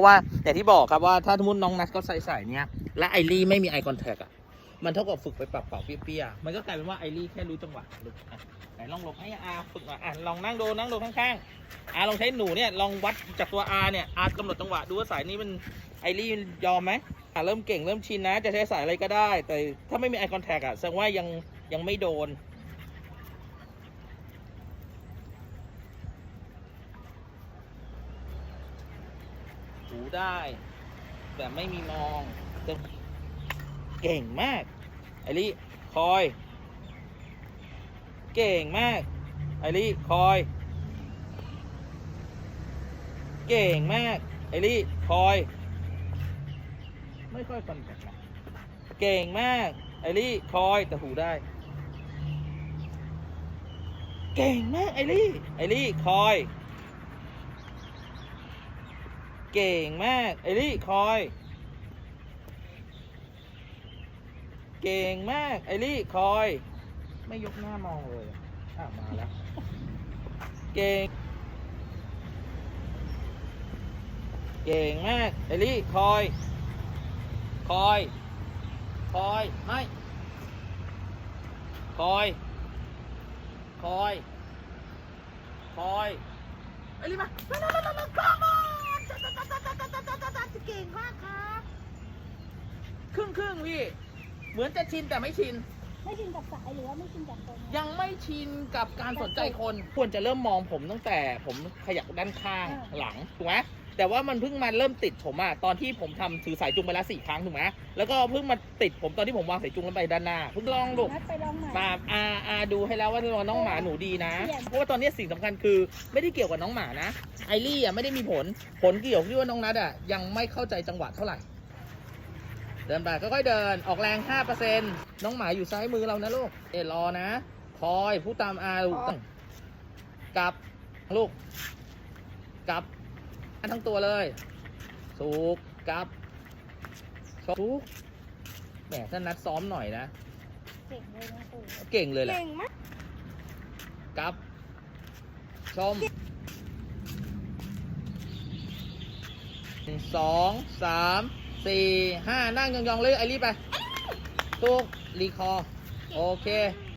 ราะว่าอย่างที่บอกครับว่าถ้าสมมติน้องนัทก็ใส่ใส่เนี้ยและไอรีไม่มีไอคอนแทคอะมันเท่ากับฝึกไปปรับเป่าเปี้ยๆมันก็กลายเป็นว่าไอรีแค่รู้จังหวะลูกอะไหนลองหลบให้อาฝึกหน่อยอะลองนั่งดูนั่งดูข้างๆอาลองใช้หนูเนี่ยลองวัดจากตัวอาเนี่ยอากำหนดจังหวะดูว่าสายนี้มันไอรียอมไหมอะเริ่มเก่งเริ่มชินนะจะใช้สายอะไรก็ได้ แต่ถ้าไม่มีไอคอนแทคอะแสดงว่ายังยังไม่โดน หูได้แต่ไม่มีมองเก่งมากไอริคอย เก่งมากไอริคอย เก่งมากไอริคอย ไม่ค่อยคอนแทคนเก่งมากไอริคอยแต่หูได้ เก่งมากไอริไอริคอย เก่งมากไอรี่คอย เก่งมากไอรี่คอย ไม่ยกหน้ามองเลยอะมาแล้ว เก่ง เก่งมากไอรี่คอย คอย คอยไม่คอย คอย คอยไอรี่มามามามามามามาเก่งมากครับ ครึ่ งครึ่งๆพี่ เหมือนจะชินแต่ไม่ชิน ไม่ชินกับสายหรือว่าไม่ชินกับคนยังไม่ชินกับการสนใจคน ควรจะเริ่มมองผมตั้งแต่ผมขยับด้านข้างหลังถูกไหมแต่ว่ามันเพิ่งมาเริ่มติดผมอะตอนที่ผมทำถือสายจุงไปแล้วสี่ครั้งถูกไหมแล้วก็เพิ่งมาติดผมตอนที่ผมวางสายจุงแล้วไปด้านหน้าเพิ่งลองลูกนัดไปลองใหม่มาอาอาดูให้แล้วว่าน้องหมาหนูดีนะเปลี่ยนเพราะว่าตอนนี้สิ่งสำคัญคือไม่ได้เกี่ยวกับน้องหมานะไอรี่อะไม่ได้มีผลผลเกี่ยวที่ว่าน้องนัดอะยังไม่เข้าใจจังหวะเท่าไหร่ เดินไปค่อยๆเดินออกแรง 5%น้องหมาอยู่ซ้ายมือเรานะลูกเอรอนะ คอยพูดตามอาลูกกลับลูกกลับทั้งตัวเลยสูกกลับสูกแหมถ้านัดซ้อมหน่อยนะ เก่งเลยนะปู่เก่งเลยแหละเก่งมากกับ ชมหนึ่งสองสาม สี่ห้านั่งยองๆเลยไอรีบไป ถูกรีคอร์โอเค